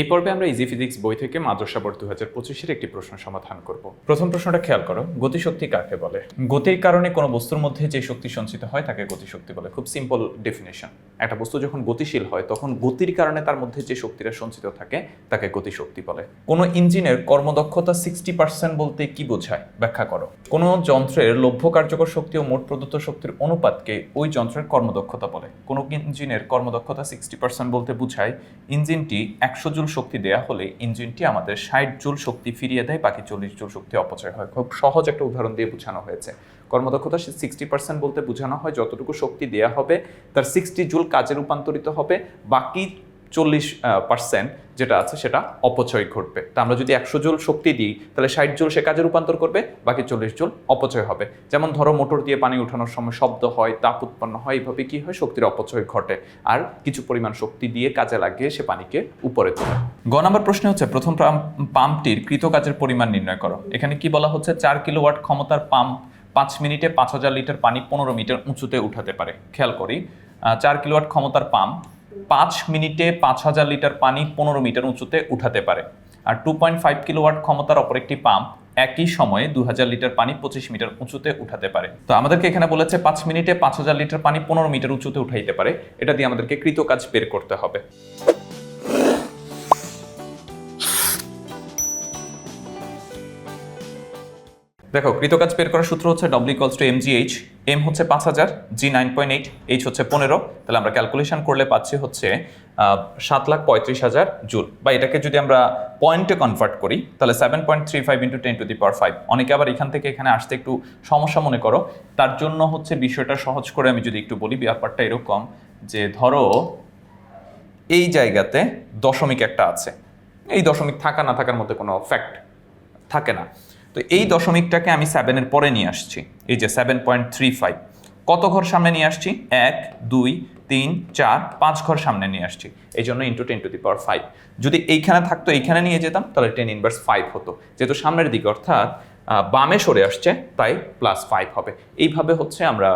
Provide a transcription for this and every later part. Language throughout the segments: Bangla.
এই পর্বে আমরা ইজি ফিজিক্স বই থেকে মাদ্রাসা বোর্ড দু হাজার পঁচিশের একটি প্রশ্ন সমাধান করব। প্রথম প্রশ্নটা খেয়াল করো, গতিশক্তি কাকে বলে? গতির কারণে কোনো বস্তুর মধ্যে যে শক্তি সঞ্চিত হয় তাকে গতিশক্তি বলে, খুব সিম্পল ডেফিনেশন একটা বস্তু যখন গতিশীল হয়, তখন গতির কারণে তার মধ্যে যে শক্তিটা সঞ্চিত থাকে, তাকে গতিশক্তি বলে। কোনো ইঞ্জিনের কর্মদক্ষতা সিক্সটি পার্সেন্ট বলতে কি বোঝায়? ব্যাখ্যা করো। কোনো যন্ত্রের লভ্য কার্যকর শক্তি ও মোট প্রদত্ত শক্তির অনুপাতকে ওই যন্ত্রের কর্মদক্ষতা বলে। কোনো ইঞ্জিনের কর্মদক্ষতা সিক্সটি পার্সেন্ট বলতে বোঝায়, ইঞ্জিনটি একশো শক্তি দেয়া হলে ইঞ্জিনটি আমাদের ষাট জুল শক্তি ফিরিয়ে দেয়, বাকি চল্লিশ জুল শক্তি অপচয় হয়। খুব সহজ একটা উদাহরণ দিয়ে বোঝানো হয়েছে। কর্মদক্ষতা সিক্সটি পার্সেন্ট বলতে বোঝানো হয়, যতটুকু শক্তি দেয়া হবে, তার সিক্সটি জুল কাজে রূপান্তরিত হবে, বাকি চল্লিশ পার্সেন্ট যেটা আছে সেটা অপচয় ঘটবে। তা আমরা যদি একশো জোল শক্তি দিই, তাহলে ষাট জুল সে কাজে রূপান্তর করবে, বাকি চল্লিশ জোল অপচয় হবে। যেমন ধরো মোটর দিয়ে পানি উঠানোর সময় শব্দ হয়, তাপ উৎপন্ন হয় এইভাবে কী হয়? শক্তির অপচয় ঘটে। আর কিছু পরিমাণ শক্তি দিয়ে কাজে লাগিয়ে সে পানিকে উপরে তোলে। গ নম্বর প্রশ্ন হচ্ছে, প্রথম পাম্প- পাম্পটির কৃত কাজের পরিমাণ নির্ণয় করো। এখানে কি বলা হচ্ছে? চার কিলোওয়াট ক্ষমতার পাম্প পাঁচ মিনিটে পাঁচ হাজার লিটার পানি পনেরো মিটার উঁচুতে উঠাতে পারে। খেয়াল করি চার কিলোওয়াট ক্ষমতার পাম্প পাঁচ মিনিটে পাঁচ হাজার লিটার পানি পনেরো মিটার উঁচুতে উঠাতে পারে। আর টু পয়েন্ট ফাইভ কিলোওয়াট ক্ষমতার অপর একটি পাম্প একই সময়ে দু হাজার লিটার পানি পঁচিশ মিটার উঁচুতে উঠাতে পারে। তো আমাদেরকে এখানে বলেছে পাঁচ মিনিটে পাঁচ হাজার লিটার পানি পনেরো মিটার উঁচুতে উঠাইতে পারে। এটা দিয়ে আমাদেরকে কৃত কাজ বের করতে হবে। দেখো, কৃতকাজ বের করার সূত্র হচ্ছে W equals two M G H M হচ্ছে পাঁচ হাজার G nine point eight H হচ্ছে পনেরো। তাহলে আমরা ক্যালকুলেশন করলে পাচ্ছি হচ্ছে সাত লাখ পঁয়ত্রিশ হাজার জুল। বা এটাকে যদি আমরা পয়েন্টে কনভার্ট করি, তাহলে seven point three five into ten to the power five অনেকে আবার এখান থেকে এখানে আসতে একটু সমস্যা মনে করো। তার জন্য হচ্ছে বিষয়টা সহজ করে আমি যদি একটু বলি ব্যাপারটা এরকম যে ধরো, এই জায়গাতে দশমিক একটা আছে। এই দশমিক থাকা না থাকার মধ্যে কোনো ফ্যাক্ট থাকে না। তো এই দশমিকটাকে আমি সেভেনের পরে নিয়ে আসছি। এই যে সেভেন পয়েন্ট থ্রি ফাইভ কত ঘর সামনে নিয়ে আসছি? এক, দুই, তিন, চার, পাঁচ ঘর সামনে নিয়ে আসছি। এই জন্য into ten to the power five যদি এইখানে থাকতো, এইখানে নিয়ে যেতাম, তাহলে টেন ইনভার্স ফাইভ হতো। যেহেতু সামনের দিকে, অর্থাৎ বামে সরে আসছে, তাই প্লাস ফাইভ হবে। এইভাবে হচ্ছে আমরা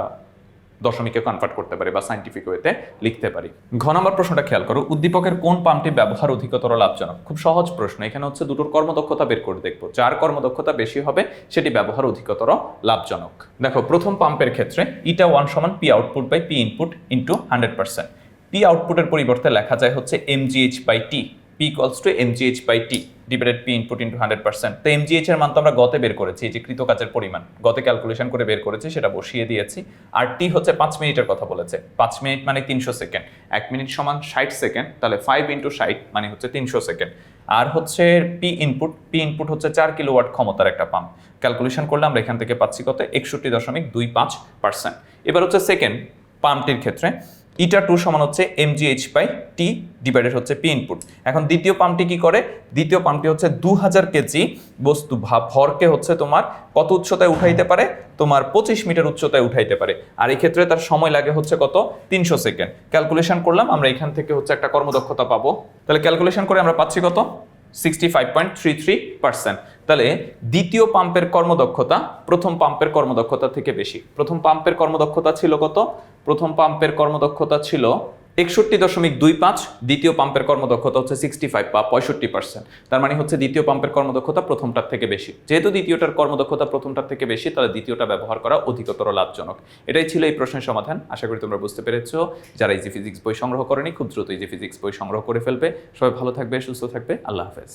দশমিকে কনভার্ট করতে পারি বা সাইন্টিফিক ওয়েতে লিখতে পারি। ঘ নম্বর প্রশ্নটা খেয়াল করো, উদ্দীপকের কোন পাম্পটি ব্যবহার অধিকতর লাভজনক? খুব সহজ প্রশ্ন, এখানে হচ্ছে দুটোর কর্মদক্ষতা বের করে দেখব। যার কর্মদক্ষতা বেশি হবে, সেটি ব্যবহার অধিকতর লাভজনক। দেখো, প্রথম পাম্পের ক্ষেত্রে ইটা ওয়ান সমান P output by P input into hundred percent P আউটপুটের পরিবর্তে লেখা যায় হচ্ছে এমজিএইচ বাই টি পি কলস to MGH by T divided P input into hundred percent তো এমজিএইচ এর মান তো আমরা গতে বের করেছি, এই যে কৃত কাজের পরিমাণ। গতে ক্যালকুলেশন করে বের করেছি, সেটা বসিয়ে দিয়েছি। আর টি হচ্ছে পাঁচ মিনিটের কথা বলেছে। পাঁচ মিনিট মানে তিনশো সেকেন্ড। এক মিনিট সমান ষাট সেকেন্ড, তাহলে ফাইভ ইন্টু ষাট মানে হচ্ছে তিনশো সেকেন্ড। আর হচ্ছে পি ইনপুট পি ইনপুট হচ্ছে চার কিলোওয়াট ক্ষমতার একটা পাম্প ক্যালকুলেশন করলে আমরা এখান থেকে পাচ্ছি কত? একষট্টি দশমিক দুই পাঁচ পার্সেন্ট এবার হচ্ছে সেকেন্ড পাম্পটির ক্ষেত্রে ইটা টু সমান হচ্ছে এমজিএইচ বাই টি ডিভাইডেড হচ্ছে পি ইনপুট এখন দ্বিতীয় পাম্পটি কি করে? দ্বিতীয় পাম্পটি হচ্ছে দু হাজার কেজি বস্তু ভা- ভরকে হচ্ছে তোমার কত উচ্চতায় উঠাইতে পারে? তোমার পঁচিশ মিটার উচ্চতায় উঠাইতে পারে। আর এই ক্ষেত্রে তার সময় লাগে হচ্ছে কত? তিনশো সেকেন্ড ক্যালকুলেশন করলাম, আমরা এখান থেকে হচ্ছে একটা কর্মদক্ষতা পাবো। তাহলে ক্যালকুলেশন করে আমরা পাচ্ছি কত? Sixty five point three three percent তাহলে দ্বিতীয় পাম্পের কর্মদক্ষতা, প্রথম পাম্পের কর্মদক্ষতা থেকে বেশি। প্রথম পাম্পের কর্মদক্ষতা ছিল কত? প্রথম পাম্পের কর্মদক্ষতা ছিল একষট্টি দশমিক দুই পাঁচ, দ্বিতীয় পাম্পের কর্মদক্ষতা হচ্ছে সিক্সটি ফাইভ বা পঁয়ষট্টি পার্সেন্ট তার মানে হচ্ছে দ্বিতীয় পাম্পের কর্মদক্ষতা প্রথমটার থেকে বেশি। যেহেতু দ্বিতীয়টার কর্মদক্ষতা প্রথমটার থেকে বেশি, তাহলে দ্বিতীয়টা ব্যবহার করা অধিকতর লাভজনক। এটাই ছিল এই প্রশ্নের সমাধান। আশা করি তোমরা বুঝতে পেরেছ। যারা ইজি ফিজিক্স বই সংগ্রহ করেনি, খুব দ্রুত ইজি ফিজিক্স বই সংগ্রহ করে ফেলবে। সবাই ভালো থাকবে, সুস্থ থাকবে। আল্লাহ হাফেজ।